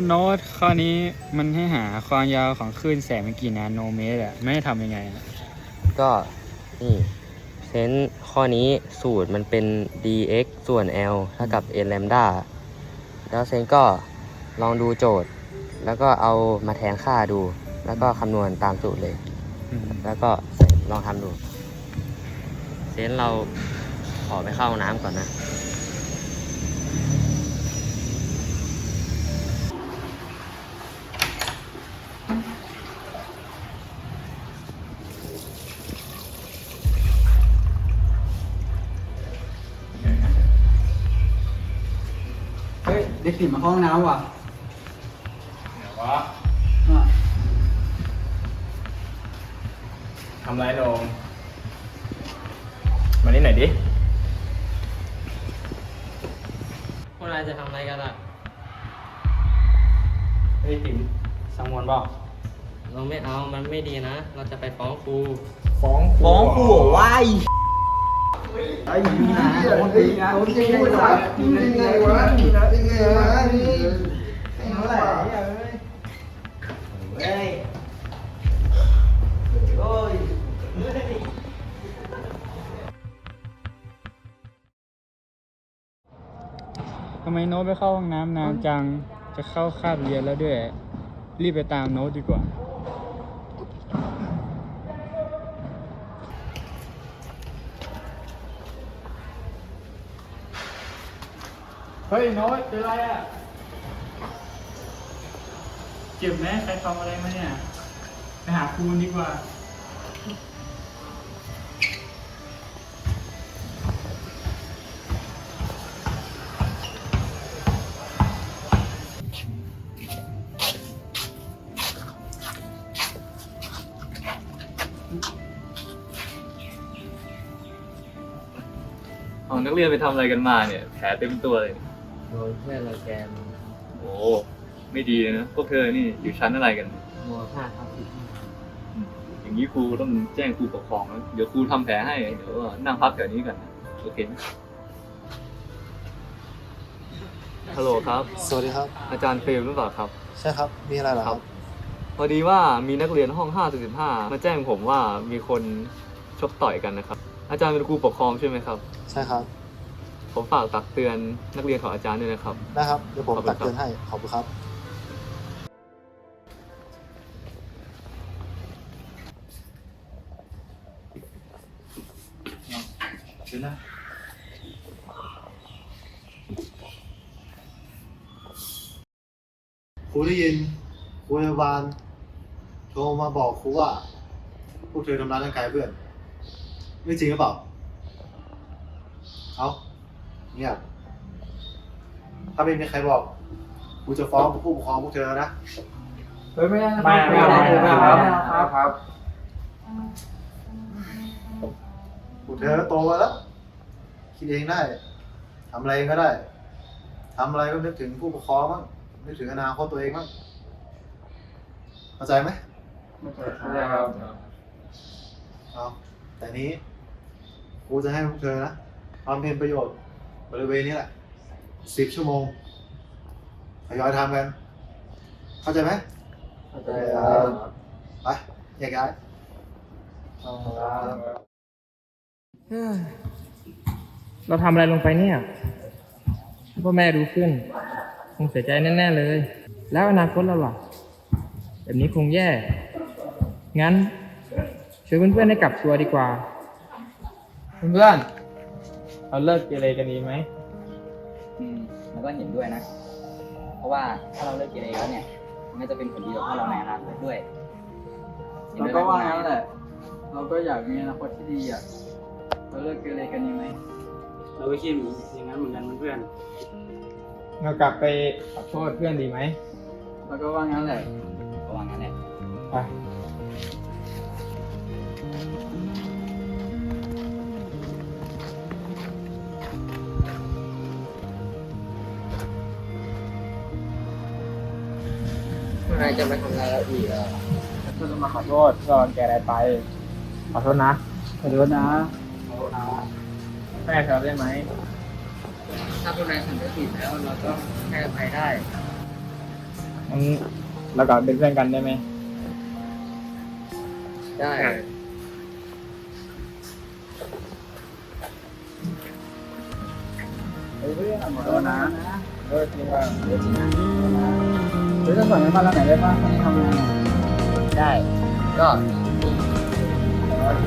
ตโน้ตข้อนี้มันให้หาความยาวของคลื่นแสงเป็นกี่นาโนเมตรอะไม่ให้ทำยังไงอะก็นี่เซนส์ข้อนี้สูตรมันเป็น dx ส่วน l เท่ากับ n lambda แล้วเซนก็ลองดูโจทย์ แล้วก็เอามาแทนค่าดู แล้วก็คำนวณตามสูตรเลย อืมแล้วก็ใส่ลองทำดู เซนเราขอไปเข้าห้องน้ำก่อนนะ ด็กผิดมาเข้าห้องน้ำว่ะเดี๋ยววะอะทำไรโดมมานี่หน่อยดิ พวกนายจะทำอะไรกันอะ เฮ้ยติ๋มสังวนบอกเราไม่เอา มันไม่ดีนะ เราจะไปฟ้องครู ฟ้องฟ้องกูเหรอวะไอ้ ไอ้ดีนะโดนดีนะโดนจริงวะจริงไงวะจริงนะจริงไงวะนี่ไอ้เท่าไหร่เนี่ยเอ้ยเฮ้ยโอ้ยทำไมโน้ตไปเข้าห้องน้ำนานจัง จะเข้าคาบเรียนแล้วด้วย รีบไปตามโน้ตดีกว่า เฮ้ยน้ตเป็นไรอะ เจ็บไหมใครทำอะไรมาเนี่ย ไปหาครูดีกว่า เอานักเรียนไปทำอะไรกันมาเนี่ย แผลเต็มตัวเลย โดนเพื่อนเราแกมโอ้ไม่ดีเลยนะพวกเธอนี่อยู่ชั้นอะไรกัน มห้าทับสิบห้าอืมอย่างนี้ครูต้องแจ้งครูปกครองนะเดี๋ยวครูทำแผลให้เดี๋ยวนั่งพักแถวนี้กันนะโอเคไหมฮัลโหลครับ สวัสดีครับ อาจารย์เฟรมหรือเปล่าครับ ใช่ครับ มีอะไรเหรอครับ พอดีว่ามีนักเรียนห้อง 5 15 มาแจ้งผมว่ามีคนชกต่อยกันนะครับ อาจารย์เป็นครูปกครองใช่ไหมครับ ใช่ครับ ผมฝากตักเตือนนักเรียนของอาจารย์ด้วยนะครับได้ครับเดี๋ยวผมขอบคุณตักเตือนให้ขอบคุณครับ เดี๋ยวนะครูได้ยินครูพยาบาลโทรมาบอกครูว่า พวกเธอทำร้ายร่างกายเพื่อน ไม่จริงหรือเปล่า เอา เงียบ ถ้าไม่มีใครบอกครูจะฟ้องผู้ปกครองพวกเธอนะ เฮ้ยไม่ได้นะไม่ไม่ได้ไม่ครับไม่ครับ ครับพวกเธอโตมาแล้ว คิดเองได้ทำอะไรเองก็ได้ทำอะไรก็นึกถึงผู้ปกครองมั้งนึกถึงอนาคตตัวเองมั้งเข้าใจไหมได้ครับเอาแต่นี้ครูจะให้พวกเธอนะทำเพ็ญประโยชน์ บริเวณนี้แหละสิบชั่วโมงทยอยทำกัน เข้าใจไหมเข้าใจครับไปแยกย้ายเราทำอะไรลงไปเนี่ยพ่อแม่รู้ขึ้น คงเสียใจแน่ ๆ เลย แล้วอนาคตเราล่ะ แบบนี้คงแย่ งั้นชวนเพื่อนๆให้กลับตัวดีกว่า เพื่อนๆ เราเลิกเกเรกันดีไหมอืมมันก็เห็นด้วยนะ เพราะว่าถ้าเราเลิกเกเรแล้วเนี่ย มันก็จะเป็นผลดีต่อพวกเราในอนาคตด้วยเห็นเราด้วยก็ไหมว่างั้นแหละ เราก็อยากมีอนาคตที่ดีอะ เราเลิกเกเรกันดีไหมเราก็คิดอย่างนั้นเหมือนกันเพื่อน เรากลับไปขอโทษเพื่อนดีไหมเราก็ว่างั้นแหละก็ว่างั้นแหละ ไป นายจะไปทำอะไรเราอีกอะก็จะมาขอโทษก่อนแกอะไรไป ขอโทษนะ ขอโทษนะแม่เธอได้ไหม ถ้าพวกนายทำผิดแล้วเราต้องให้อภัยได้งั้นเรากลับเป็นเพื่อนกันได้ไหม ได้เฮ้ยขอโทษนะ เออจริงว่าเออจริงนะเฮ้ยจะสอนกันมาแล้วไหนได้บ้างวันนี้ทำงานได้ ก็โอเค